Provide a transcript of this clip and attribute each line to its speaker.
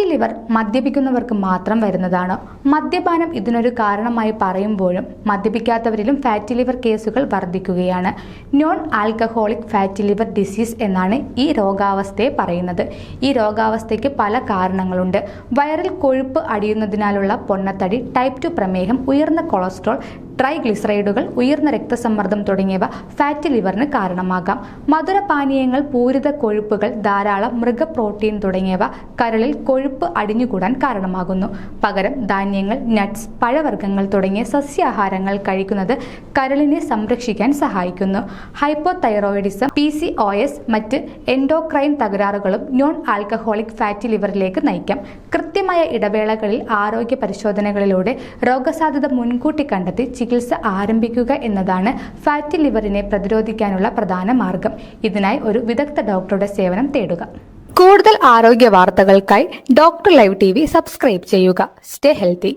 Speaker 1: Fatty liver മദ്യപിക്കുന്നവർക്ക് മാത്രം വരുന്നതാണ്. മദ്യപാനം ഇതിനൊരു കാരണമായി പറയുമ്പോഴും മദ്യപിക്കാത്തവരിലും ഫാറ്റി ലിവർ കേസുകൾ വർദ്ധിക്കുകയാണ്. Non alcoholic fatty liver disease എന്നാണ് ഈ രോഗാവസ്ഥയെ പറയുന്നത്. ഈ രോഗാവസ്ഥയ്ക്ക് പല കാരണങ്ങളുണ്ട്. വയറിൽ കൊഴുപ്പ് അടിയുന്നതിനാലുള്ള പൊണ്ണത്തടി ടൈപ്പ് ടു പ്രമേഹം ഉയർന്ന കൊളസ്ട്രോൾ ട്രൈഗ്ലിസറൈഡുകൾ ഉയർന്ന രക്തസമ്മർദ്ദം തുടങ്ങിയവ ഫാറ്റി ലിവറിന് കാരണമാകാം. മധുരപാനീയങ്ങൾ പൂരിത കൊഴുപ്പുകൾ ധാരാളം മൃഗ പ്രോട്ടീൻ തുടങ്ങിയവ കരളിൽ കൊഴുപ്പ് അടിഞ്ഞുകൂടാൻ കാരണമാകുന്നു. പകരം ധാന്യങ്ങൾ നട്ട്സ് പഴവർഗങ്ങൾ തുടങ്ങിയ സസ്യാഹാരങ്ങൾ കഴിക്കുന്നത് കരളിനെ സംരക്ഷിക്കാൻ സഹായിക്കുന്നു. Hypothyroidism P C O S മറ്റ് എൻഡോക്രൈൻ തകരാറുകളും നോൺ ആൽക്കഹോളിക് ഫാറ്റി ലിവറിലേക്ക് നയിക്കാം. കൃത്യമായ ഇടവേളകളിൽ ആരോഗ്യ പരിശോധനകളിലൂടെ രോഗസാധ്യത മുൻകൂട്ടി കണ്ടെത്തി ചികിത്സ ആരംഭിക്കുക എന്നതാണ് ഫാറ്റി ലിവറിനെ പ്രതിരോധിക്കാനുള്ള പ്രധാന മാർഗം. ഇതിനായി ഒരു വിദഗ്ധ ഡോക്ടറുടെ സേവനം തേടുക. കൂടുതൽ ആരോഗ്യ വാർത്തകൾക്കായി ഡോക്ടർ ലൈവ് ടി സബ്സ്ക്രൈബ് ചെയ്യുക. Stay healthy.